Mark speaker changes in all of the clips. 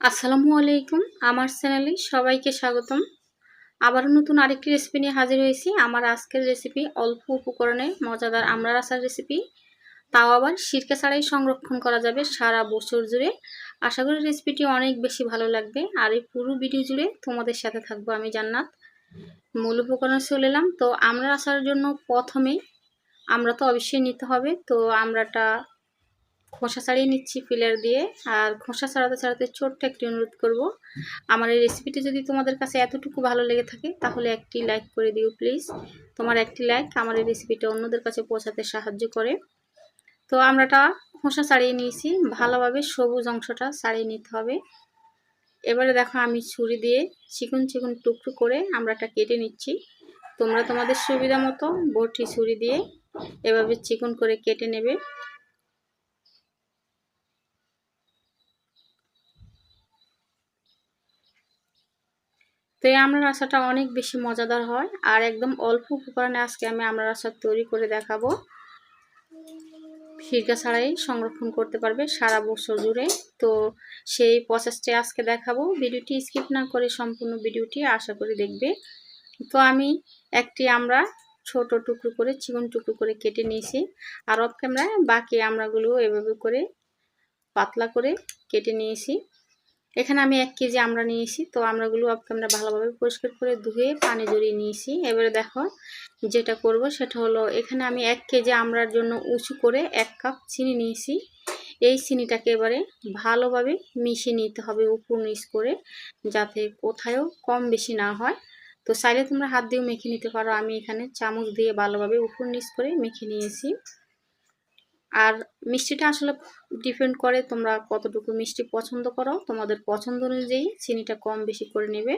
Speaker 1: আসসালামু আলাইকুম। আমার চ্যানেলে সবাইকে স্বাগতম। আবারও নতুন আরেকটি রেসিপি নিয়ে হাজির হয়েছি। আমার আজকের রেসিপি অল্প উপকরণে মজাদার আমড়ার আচার রেসিপি তাও আবার সিরকা ছাড়াই সংরক্ষণ করা যাবে সারা বছর জুড়ে। আশা করি রেসিপিটি অনেক বেশি ভালো লাগবে। আর এই পুরো ভিডিও জুড়ে তোমাদের সাথে থাকব আমি জান্নাত। মূল উপকরণে চলে এলাম। তো আমরা আসার জন্য প্রথমেই আমরা তো অবশ্যই নিতে হবে। তো আমরাটা খোসা ছাড়িয়ে নিচ্ছি ফিলার দিয়ে। আর খোসা ছাড়াতে ছাড়াতে ছোট্ট একটি অনুরোধ করব। আমার এই রেসিপিটি যদি তোমাদের কাছে এতটুকু ভালো লেগে থাকে, তাহলে একটি লাইক করে দিও প্লিজ তোমার একটি লাইক আমার এই রেসিপিটা অন্যদের কাছে পৌঁছাতে সাহায্য করে। তো আমরাটা খোসা ছাড়িয়ে নিয়েছি। ভালোভাবে সবুজ অংশটা ছাড়িয়ে নিতে হবে। এবারে দেখো আমি ছুরি দিয়ে চিকন চিকন টুকরো করে আমরাটা কেটে নিচ্ছি। তোমরা তোমাদের সুবিধা মতো বটি ছুরি দিয়ে এভাবে চিকন করে কেটে নেবে। তো এই আমরা রাসাটা অনেক বেশি মজাদার হয়। আর একদম অল্প উপকরণে আজকে আমি আমরা রাসা তৈরি করে দেখাবো। সিরকা ছাড়াই সংরক্ষণ করতে পারবে সারা বছর জুড়ে। তো সেই প্রসেসটি আজকে দেখাবো। ভিডিওটি স্কিপ না করে সম্পূর্ণ ভিডিওটি আশা করি দেখবে। তো আমি একটি আমরা ছোট টুকরো করে, চিকন টুকরো করে কেটে নিয়েছি। আর অফ ক্যামেরায় বাকি আমরাগুলো এভাবে করে পাতলা করে কেটে নিয়েছি। এখানে আমি এক কেজি আমরা নিয়েছি, তো আমরাগুলো আমরা ভালোভাবে পরিষ্কার করে ধুয়ে পানি জড়িয়ে নিয়েছি। এবারে দেখো যেটা করব সেটা হলো, এখানে আমি এক কেজি আমরার জন্য উঁচু করে এক কাপ চিনি নিয়েছি। এই চিনিটাকে এবারে ভালোভাবে মিশিয়ে নিতে হবে উপর নিচ করে, যাতে কোথায়ও কম বেশি না হয়। তো চাইলে তোমরা হাত দিয়েও মেখে নিতে পারো। আমি এখানে চামচ দিয়ে ভালোভাবে উপর নিচ করে মেখে নিয়েছি। আর মিষ্টিটা আসলে ডিপেন্ড করে তোমরা কতটুকু মিষ্টি পছন্দ করো। তোমাদের পছন্দ অনুযায়ী চিনিটা কম বেশি করে নেবে।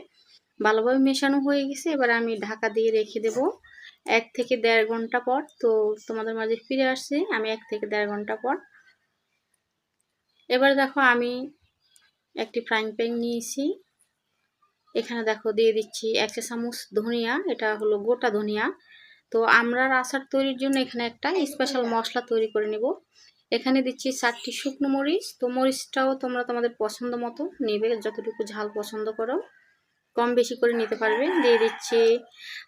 Speaker 1: ভালোভাবে মেশানো হয়ে গেছে। এবার আমি ঢাকা দিয়ে রেখে দেব এক থেকে দেড় ঘণ্টা পর। তো তোমাদের মাঝে ফিরে আসছে আমি এক থেকে দেড় ঘণ্টা পর। এবার দেখো আমি একটি ফ্রাইং প্যান নিয়েছি। এখানে দেখো দিয়ে দিচ্ছি এক চা চামচ ধনিয়া। এটা হলো গোটা ধনিয়া। তো আমরা আচার তৈরির জন্য এখানে একটা স্পেশাল মশলা তৈরি করে নেব। এখানে দিচ্ছি চারটি শুকনো মরিচ। তো মরিচটাও তোমরা তোমাদের পছন্দ মতো নেবে, যতটুকু ঝাল পছন্দ করো। কম বেশি করে নিতে পারবে। দিয়ে দিচ্ছি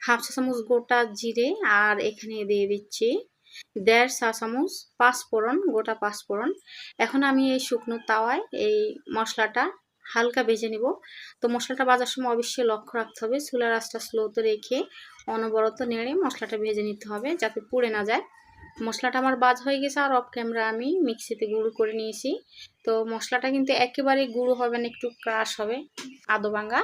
Speaker 1: হাফ চা চামচ গোটা জিরে আর এখানে দিয়ে দিচ্ছি দেড় চা চামচ পাঁচফোড়ন, গোটা পাঁচফোড়ন। এখন আমি এই শুকনো তাওয়ায় এই মশলাটা হালকা ভেজে নিব। তো মশলাটা বাজার সময় অবশ্যই লক্ষ্য রাখতে হবে। চুলার আঁচটা স্লোতে রেখে অনবরত নেড়ে মশলাটা ভেজে নিতে হবে যাতে পুড়ে না যায়। মশলাটা আমার বাজ হয়ে গেছে আর অফ ক্যামেরা আমি মিক্সিতে গুঁড়ো করে নিয়েছি। তো মশলাটা কিন্তু একেবারে গুঁড়ো হবে না, একটু ক্রাশ হবে আদো ভাঙ্গা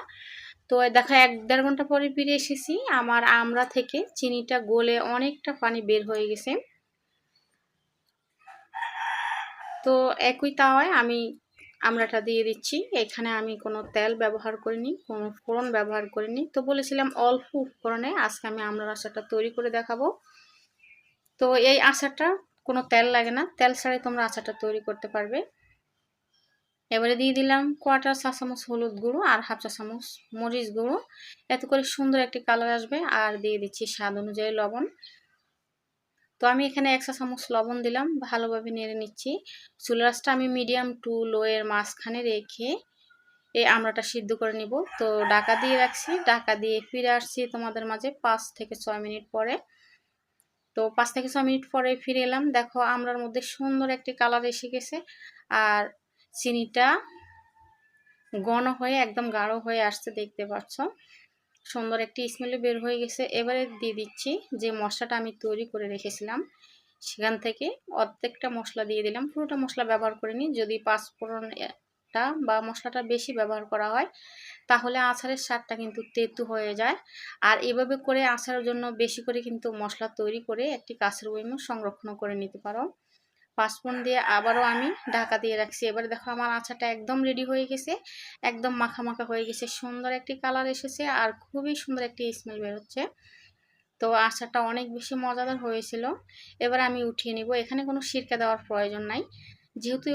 Speaker 1: তো দেখো, এক দেড় ঘণ্টা পরে ফিরে এসেছি। আমার আমরা থেকে চিনিটা গলে অনেকটা পানি বের হয়ে গেছে। তো একই তাওয়ায় আমি আমরাটা দিয়ে দিচ্ছি। এখানে আমি কোনো তেল ব্যবহার করিনি, কোনো ফোড়ন ব্যবহার করিনি। তো বলেছিলাম অল্প উপকরণে আজকে আমি আমরার আচারটা তৈরি করে দেখাবো। তো এই আচারটা কোনো তেল লাগে না, তেল ছাড়াই তোমরা আচারটা তৈরি করতে পারবে। এবারে দিয়ে দিলাম কোয়াটার চা চামচ হলুদ গুঁড়ো আর হাফ চা চামচ মরিচ গুঁড়ো। এত করে সুন্দর একটি কালার আসবে। আর দিয়ে দিচ্ছি স্বাদ অনুযায়ী লবণ। তো আমি এখানে একশো চামচ লবণ দিলাম, ভালোভাবে নেড়ে নিচ্ছি। চুলাসটা আমি মিডিয়াম টু লো এর মাঝখানে রেখে এই আমড়াটা সিদ্ধ করে নিব। তো ডাকা দিয়ে রাখছি। ডাকা দিয়ে ফিরে আসছি তোমাদের মাঝে পাঁচ থেকে ছয় মিনিট পরে। তো পাঁচ থেকে ছয় মিনিট পরে ফিরে এলাম। দেখো আমরার মধ্যে সুন্দর একটি কালার এসে গেছে। আর চিনিটা ঘন হয়ে একদম গাঢ় হয়ে আসছে, দেখতে পাচ্ছ। সুন্দর একটি স্মেলে বের হয়ে গেছে। এবারে দিয়ে দিচ্ছি যে মশলাটা আমি তৈরি করে রেখেছিলাম, সেখান থেকে অর্ধেকটা মশলা দিয়ে দিলাম। পুরোটা মশলা ব্যবহার করিনি যদি পাঁচফোড়নটা বা মশলাটা বেশি ব্যবহার করা হয়, তাহলে আচারের স্বাদটা কিন্তু তেতু হয়ে যায়। আর এভাবে করে আচারের জন্য বেশি করে কিন্তু মশলা তৈরি করে একটি কাছের বইমে সংরক্ষণ করে নিতে পারো। পাঁচফোড়ন দিয়ে আবারও আমি ঢাকা দিয়ে রাখছি। এবারে দেখো আমার আচারটা একদম রেডি হয়ে গেছে, একদম মাখা মাখা হয়ে গেছে। সুন্দর একটি কালার এসেছে আর খুবই সুন্দর একটি স্মেল বেরোচ্ছে। তো আচারটা অনেক বেশি মজাদার হয়েছিল। এবার আমি উঠিয়ে নিব। এখানে কোনো সিরকা দেওয়ার প্রয়োজন নাই। যেহেতু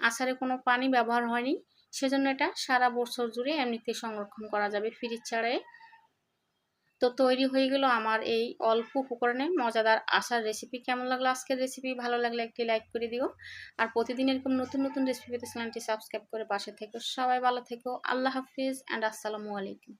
Speaker 1: আচারে কোনো পানি ব্যবহার হয়নি, সেজন্য এটা সারা বছর জুড়ে এমনিতে সংরক্ষণ করা যাবে ফ্রিজ ছাড়াই। তো তৈরি হয়ে গেল আমার এই অল্প উপকরণে মজাদার আসার রেসিপি কেমন লাগল আজকের রেসিপি ভালো লাগলে একটি লাইক করে দিও। আর প্রতিদিন এরকম নতুন নতুন রেসিপি পেতে চ্যানেলটি সাবস্ক্রাইব করে পাশে থেকো। সবাই ভালো থেকো। আল্লাহ হাফিজ অ্যান্ড আসসালামু আলাইকুম।